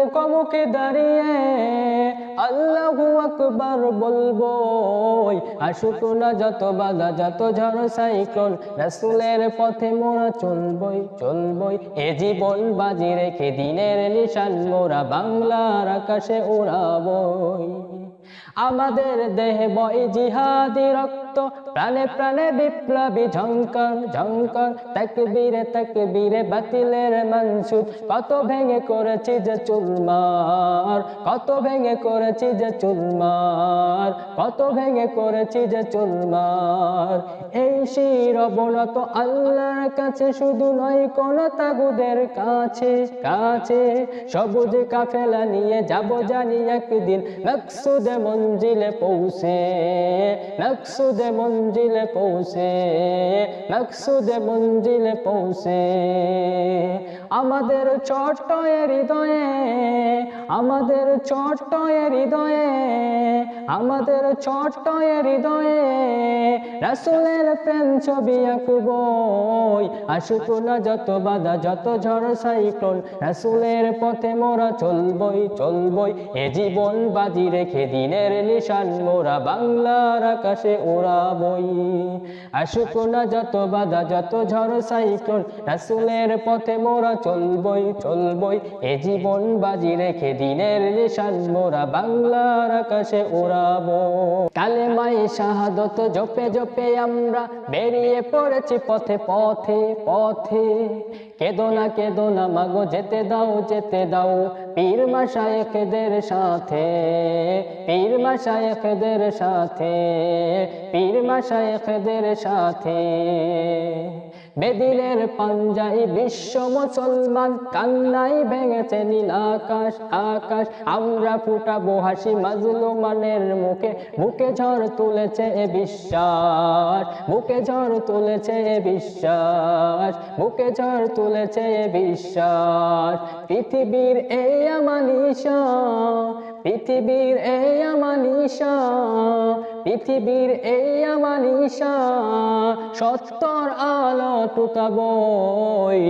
মুখোমুখি দাঁড়িয়ে আল্লাহু আকবার বলব আসুক না যত বাধা, যত ঝড়, সাইক্লোন, রাসূলের পথে মোরা চলবই চলবই। এ জীবন বাজি রেখে দিনের নিশান, মোরা বাংলার আকাশে উড়াবই। আমাদের দেহে বই জিহাদি রক্ত, প্রাণে প্রাণে বিপ্লবী ঝঙ্কর ঝঙ্কর তাকবীরে তাকবীরে বাতিলের মনসুর, কত ভেঙে করেছি যে চুরমার কত ভেঙে করেছি যে চুরমার কত ভেঙে করেছি যে চুরমার এই শির অবনত আল্লাহর কাছে শুধু নয়, কোন তাগুদের কাছে কাছে সবুজ কাফেলা নিয়ে যাব জানি একদিন। মকসুদে মঞ্জিলে পৌঁছে, মকসুদে মঞ্জিলে পৌঁছে, মকসুদে মঞ্জিলে পৌঁছে। আমাদের চট্টয় হৃদয়ে আমাদের চট্টয় হৃদয়ে, আমাদের চট্টয় হৃদয়ে রাসুলের প্রেম ছবি আঁকবই আসুক না যত বাধা, যত ঝড়, সাইক্লোন, রাসুলের পথে মোরা চলবই চলবই। এ জীবন বাজি রেখে দিনের নিশান, মোরা বাংলার আকাশে ওড়াবই আসুক না যত বাধা, যত ঝড়, সাইক্লোন, রাসুলের পথে মোরা চলবই চলবই। এ জীবন বাজি রেখে দিনের নিশান মোরা বাংলার আকাশে ওড়াবো কালে মাই শাহাদত জপে জপে আমরা বেরিয়ে পড়েছি পথে পথে পথে। কেদো না কেদো না, মাগো, যেতে দাও যেতে দাও পীর মাশায়েখদের সাথে। পীর মাশায়েখদের সাথে, পীর মাশায়েখদের সাথে। বেদিনের পাঞ্জাই বিশ্ব মুসলমান, কান্নাই ভেঙেছে নীল আকাশ আকাশ। আমরা ফুটাবো হাসি মাজলুমানের মুখে, বুকে ঝড় তুলেছে এ বিশ্বাস, বুকে ঝড় তুলেছে এ বিশ্বাস, বুকে ঝড় তুলেছে এ বিশ্বাস। পৃথিবীর এই আমানিশা পৃথিবীর এই আমানিশা পৃথিবীর এই আমার নিশা সত্তর আলো টুকাবই।